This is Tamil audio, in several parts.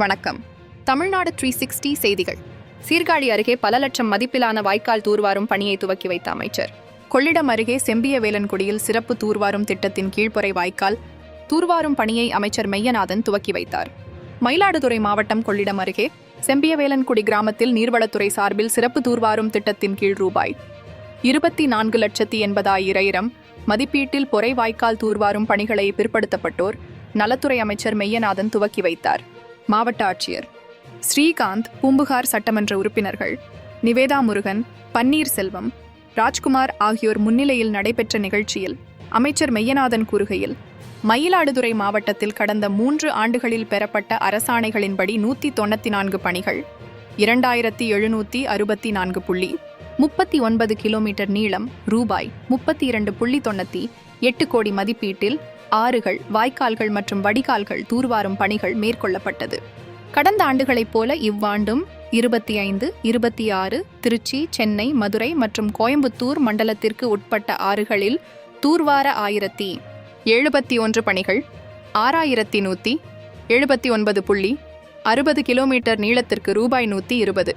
வணக்கம். தமிழ்நாடு த்ரீ சிக்ஸ்டி செய்திகள். சீர்காழி அருகே பல லட்சம் மதிப்பிலான வாய்க்கால் தூர்வாரும் பணியை துவக்கி வைத்த அமைச்சர். கொள்ளிடம் அருகே செம்பிய வேலன்குடியில் சிறப்பு தூர்வாரும் திட்டத்தின் கீழ்ப்புறை வாய்க்கால் தூர்வாரும் பணியை அமைச்சர் மெய்யநாதன் துவக்கி வைத்தார். மயிலாடுதுறை மாவட்டம் கொள்ளிடம் அருகே செம்பியவேலன்குடி கிராமத்தில் நீர்வளத்துறை சார்பில் சிறப்பு தூர்வாரும் திட்டத்தின் கீழ் ரூபாய் இருபத்தி நான்கு லட்சத்தி எண்பதாயிரம் மதிப்பீட்டில் பொறை வாய்க்கால் தூர்வாரும் பணிகளை பிற்படுத்தப்பட்டோர் நலத்துறை அமைச்சர் மெய்யநாதன் துவக்கி வைத்தார். மாவட்ட ஆட்சியர். ஸ்ரீகாந்த் பூம்புகார் சட்டமன்ற உறுப்பினர்கள். நிவேதா முருகன் பன்னீர் செல்வம் ராஜ்குமார் ஆகியோர் முன்னிலையில் நடைபெற்ற நிகழ்ச்சியில் அமைச்சர் மெய்யநாதன் கூறுகையில் மயிலாடுதுறை மாவட்டத்தில் கடந்த மூன்று ஆண்டுகளில் பெறப்பட்ட அரசாணைகளின்படி நூற்றி தொண்ணூற்றி நான்கு பணிகள் இரண்டாயிரத்தி எழுநூற்றி அறுபத்தி நான்கு புள்ளி முப்பத்தி ஒன்பது கிலோமீட்டர் நீளம் ரூபாய் முப்பத்தி இரண்டு புள்ளி தொண்ணூற்றி எட்டு கோடி மதிப்பீட்டில் ஆறுகள் வாய்க்கால்கள் மற்றும் வடிகால்கள் தூர்வாரும் பணிகள் மேற்கொள்ளப்பட்டது. கடந்த ஆண்டுகளைப் போல இவ்வாண்டும் இருபத்தி ஐந்து இருபத்தி ஆறு திருச்சி சென்னை மதுரை மற்றும் கோயம்புத்தூர் மண்டலத்திற்கு உட்பட்ட ஆறுகளில் தூர்வார ஆயிரத்தி எழுபத்தி ஒன்று பணிகள் ஆறாயிரத்தி நூற்றி எழுபத்தி ஒன்பது புள்ளி அறுபது கிலோமீட்டர் நீளத்திற்கு ரூபாய் நூற்றி இருபது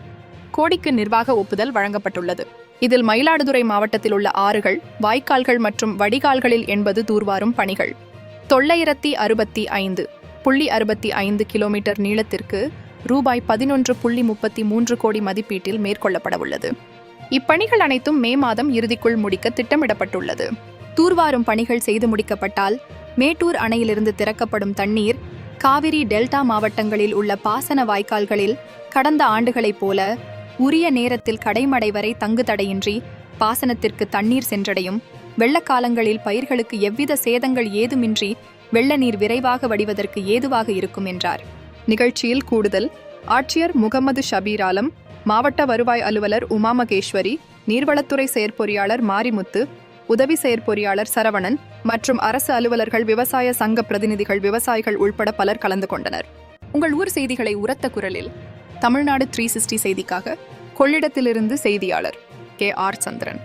கோடிக்கு நிர்வாக ஒப்புதல் வழங்கப்பட்டுள்ளது. இதில் மயிலாடுதுறை மாவட்டத்தில் உள்ள ஆறுகள் வாய்க்கால்கள் மற்றும் வடிகால்களில் என்பது தூர்வாரும் பணிகள். தொள்ளாயிரத்தி அறுபத்தி ஐந்து புள்ளி அறுபத்தி ஐந்து கிலோமீட்டர் நீளத்திற்கு ரூபாய் பதினொன்று புள்ளி முப்பத்தி மூன்று கோடி மதிப்பீட்டில் மேற்கொள்ளப்பட உள்ளது இப்பணிகள் அனைத்தும் மே மாதம் இறுதிக்குள் முடிக்க திட்டமிடப்பட்டுள்ளது. தூர்வாரும் பணிகள் செய்து முடிக்கப்பட்டால் மேட்டூர் அணையிலிருந்து திறக்கப்படும் தண்ணீர் காவிரி டெல்டா மாவட்டங்களில் உள்ள பாசன வாய்க்கால்களில் கடந்த ஆண்டுகளைப் போல உரிய நேரத்தில் கடைமடை வரை தங்கு தடையின்றி பாசனத்திற்கு தண்ணீர் சென்றடையும். வெள்ளக்காலங்களில் பயிர்களுக்கு எவ்வித சேதங்கள் ஏதுமின்றி வெள்ள நீர் விரைவாக வடிவதற்கு ஏதுவாக இருக்கும் என்றார். நிகழ்ச்சியில் கூடுதல் ஆட்சியர் முகமது ஷபீர் ஆலம் மாவட்ட வருவாய் அலுவலர் உமா மகேஸ்வரி நீர்வளத்துறை செயற்பொறியாளர் மாரிமுத்து உதவி செயற்பொறியாளர் சரவணன் மற்றும் அரசு அலுவலர்கள் விவசாய சங்க பிரதிநிதிகள் விவசாயிகள் உள்பட பலர் கலந்து கொண்டனர். உங்கள் ஊர் செய்திகளை உரத்த குரலில் தமிழ்நாடு த்ரீ சிக்ஸ்டி செய்திக்காக கொள்ளிடத்திலிருந்து செய்தியாளர் கே ஆர் சந்திரன்.